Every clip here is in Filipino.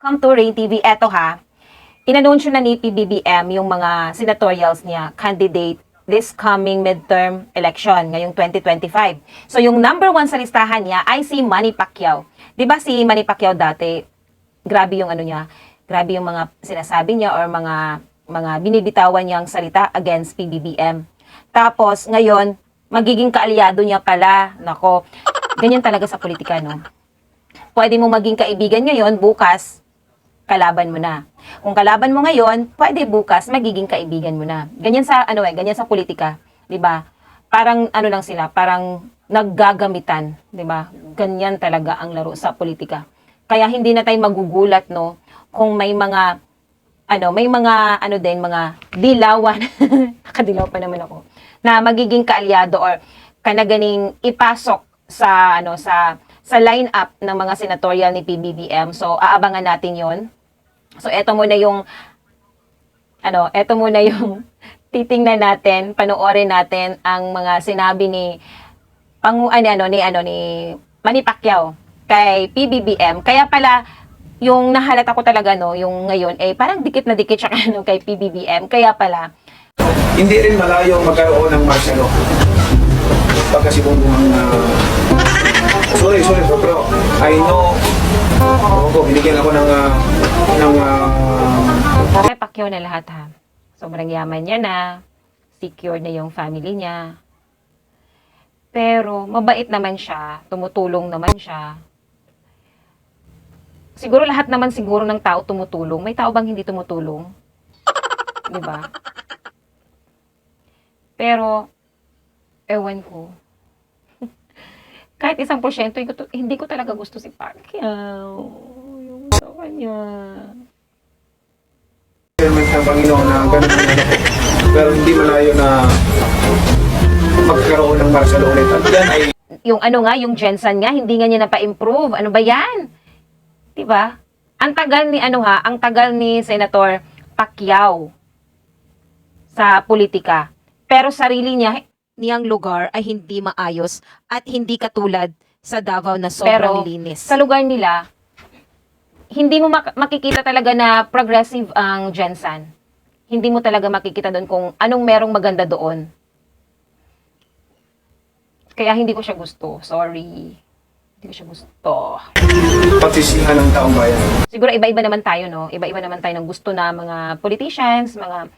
Come to Rain TV, eto ha. Inanunsyo na ni PBBM yung mga senatorials niya, candidate this coming midterm election ngayong 2025. So yung number one sa listahan niya ay si Manny Pacquiao. 'Di ba si Manny Pacquiao dati, grabe yung ano niya, grabe yung mga sinasabi niya or mga mga binibitawan niyang salita against PBBM. Tapos ngayon, magiging kaalyado niya pala. Nako, ganyan talaga sa politika, no? Pwede mo maging kaibigan ngayon, bukas, kalaban mo na. Kung kalaban mo ngayon, pwede bukas magiging kaibigan mo na. Ganyan sa ano eh, ganyan sa politika, 'di ba? Parang ano lang sila, parang naggagamitan, 'di ba? Ganyan talaga ang laro sa politika. Kaya hindi na tayo magugulat no kung may mga ano, may mga ano din, mga dilawan. Nakadilaw pa naman ako. Na magiging kaalyado or kanaganing ipasok sa ano sa sa lineup ng mga senatorial ni PBBM. So aabangan natin 'yon. So, eto muna yung, ano, eto muna yung titingnan natin, panoorin natin ang mga sinabi ni, pang, ano, ano, ni, ano, ni Manny Pacquiao kay PBBM. Kaya pala, yung nahalata ko talaga, no, yung ngayon, eh, parang dikit na dikit siya ano, kay PBBM. Kaya pala, Hindi rin malayo magkaroon ng martial law. Pagkasibungan na... sorry, sorry, bro, pero I know... Oo ko, binigyan ako ng... ah, ng ah, kay Pacquiao na lahat, ha. Sobrang yaman niya na, secure na yung family niya. Pero, mabait naman siya, tumutulong naman siya. Siguro lahat naman siguro ng tao tumutulong. May tao bang hindi tumutulong? 'Di ba? Pero, ewan ko. Kahit isang porsyento, hindi ko, talaga gusto si Pacquiao. Yung sa kanya. requirement ng Panginoon na ganun ano. Pero hindi malayo na magkaroon ng law ulit. At yan ay yung ano nga, yung Jensen nga, hindi nga niya napa-improve. Ano ba yan? 'Di ba? Ang tagal ni ano ha, ang tagal ni Senator Pacquiao sa politika. Pero sarili niya, niyang lugar ay hindi maayos at hindi katulad sa Davao na sobrang Pero, linis. sa lugar nila, hindi mo mak- makikita talaga na progressive ang Jensen. Hindi mo talaga makikita doon kung anong merong maganda doon. Kaya hindi ko siya gusto. Sorry. Hindi ko siya gusto. pagsisihan ng taong bayan. siguro iba-iba naman tayo, no? Iba-iba naman tayo ng gusto na mga politicians, mga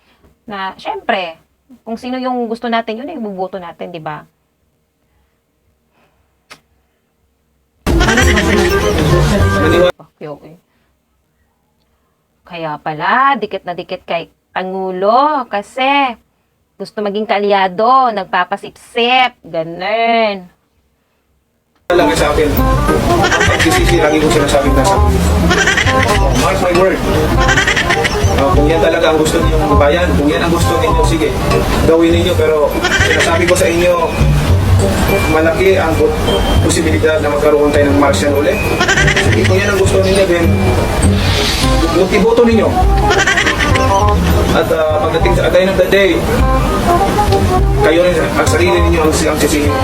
na syempre, kung sino yung gusto natin, yun yung buboto natin, di ba? Okay, okay. Kaya pala, dikit na dikit kay Pangulo kasi gusto maging kaalyado, nagpapasipsip, ganun. lang sa akin. Pagsisisi, lagi ko sinasabing nasa. Mark my word. Kung yan talaga ang gusto ninyong bayan, kung yan ang gusto ninyo, sige, gawin ninyo. Pero sinasabi ko sa inyo, malaki ang po- posibilidad na magkaroon tayo ng martial ulit. Sige, kung yan ang gusto ninyo, then iboto ninyo. At uh, pagdating sa at the end of the day, kayo rin, ang sarili ninyo ang, ang sisihin.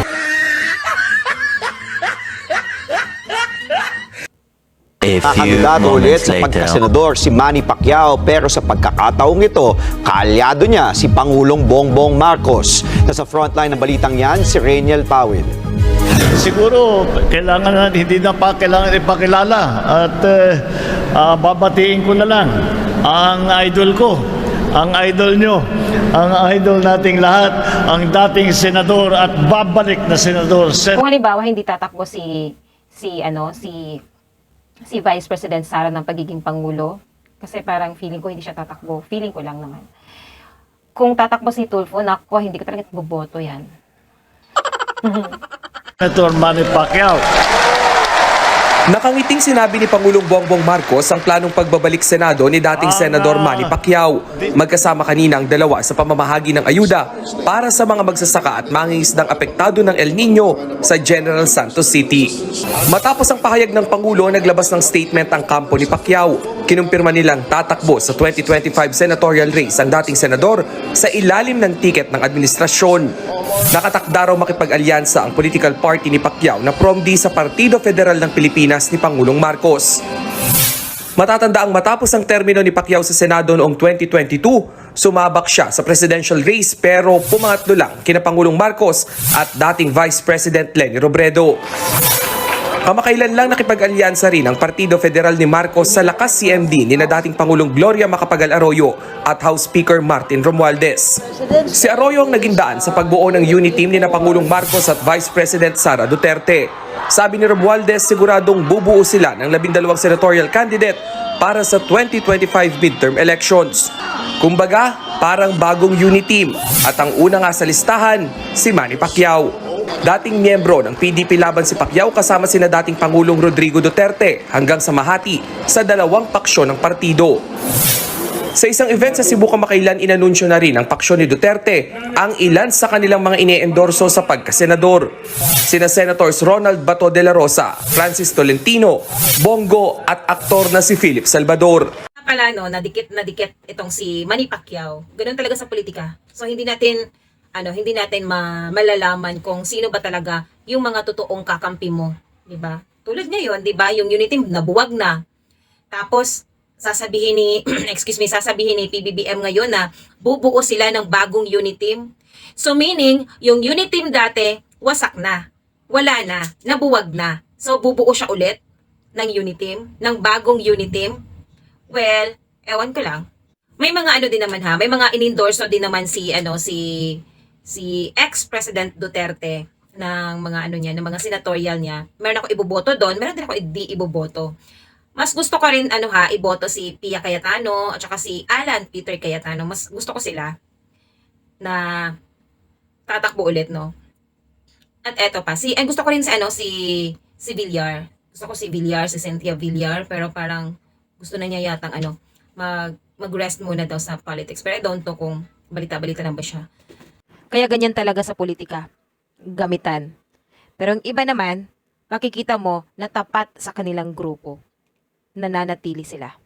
Nakakandidato ulit sa pagkasenador si Manny Pacquiao pero sa pagkakataong ito, kaalyado niya si Pangulong Bongbong Marcos. Nasa frontline ng balitang yan, si Rainiel Powell. Siguro, kailangan na, hindi na pa kailangan ipakilala. At eh, ah, babatiin ko na lang ang idol ko, ang idol nyo, ang idol nating lahat, ang dating senador at babalik na senador. Sen- Kung halimbawa hindi tatakbo si si ano si si Vice President Sara ng pagiging pangulo kasi parang feeling ko hindi siya tatakbo. Feeling ko lang naman. Kung tatakbo si Tulfo, nako, hindi ko talaga boboto yan. Senator Manny Pacquiao. Nakangiting sinabi ni Pangulong Bongbong Marcos ang planong pagbabalik Senado ni dating Senador Manny Pacquiao. Magkasama kanina ang dalawa sa pamamahagi ng ayuda para sa mga magsasaka at mangingisdang apektado ng El Nino sa General Santos City. Matapos ang pahayag ng Pangulo, naglabas ng statement ang kampo ni Pacquiao. Kinumpirma nilang tatakbo sa 2025 senatorial race ang dating senador sa ilalim ng tiket ng administrasyon. Nakatakda raw makipag-alyansa ang political party ni Pacquiao na promdi sa Partido Federal ng Pilipinas ni Pangulong Marcos. Matatanda ang matapos ang termino ni Pacquiao sa Senado noong 2022, sumabak siya sa presidential race pero pumangatlo lang kina Pangulong Marcos at dating Vice President Leni Robredo. Kamakailan lang nakipag-alyansa rin ang Partido Federal ni Marcos sa lakas CMD ni na dating Pangulong Gloria Macapagal Arroyo at House Speaker Martin Romualdez. Si Arroyo ang naging daan sa pagbuo ng unity team ni na Pangulong Marcos at Vice President Sara Duterte. Sabi ni Romualdez, siguradong bubuo sila ng labindalawang senatorial candidate para sa 2025 midterm elections. Kumbaga, parang bagong unity team at ang una nga sa listahan, si Manny Pacquiao. Dating miyembro ng PDP laban si Pacquiao kasama sina dating Pangulong Rodrigo Duterte hanggang sa Mahati sa dalawang paksyon ng partido. Sa isang event sa Cebu kamakailan inanunsyo na rin ng paksyon ni Duterte ang ilan sa kanilang mga ine-endorso sa pagkasenador. Sina Senators Ronald Bato de la Rosa, Francis Tolentino, Bongo at aktor na si Philip Salvador. pala no, nadikit na dikit itong si Manny Pacquiao. Ganun talaga sa politika. So hindi natin ano, hindi natin ma- malalaman kung sino ba talaga yung mga totoong kakampi mo, 'di ba? Tulad ngayon, 'di ba, yung unity nabuwag na. Tapos sasabihin ni excuse me, sasabihin ni PBBM ngayon na bubuo sila ng bagong unit team. So meaning, yung unit team dati wasak na. Wala na, nabuwag na. So bubuo siya ulit ng unit team, ng bagong unit team. Well, ewan ko lang. May mga ano din naman ha, may mga inendorso din naman si ano si si ex-president Duterte ng mga ano niya, ng mga senatorial niya. Meron ako iboboto doon, meron din ako hindi iboboto. Mas gusto ko rin ano ha, iboto si Pia Cayetano at saka si Alan Peter Cayetano. Mas gusto ko sila na tatakbo ulit, no? At eto pa, si, eh, gusto ko rin si ano, si, si Villar. Gusto ko si Villar, si Cynthia Villar, pero parang gusto na niya yatang ano, mag, mag-rest muna daw sa politics. Pero I don't know kung balita-balita lang ba siya. Kaya ganyan talaga sa politika. Gamitan. Pero ang iba naman, makikita mo na tapat sa kanilang grupo. Nananatili sila.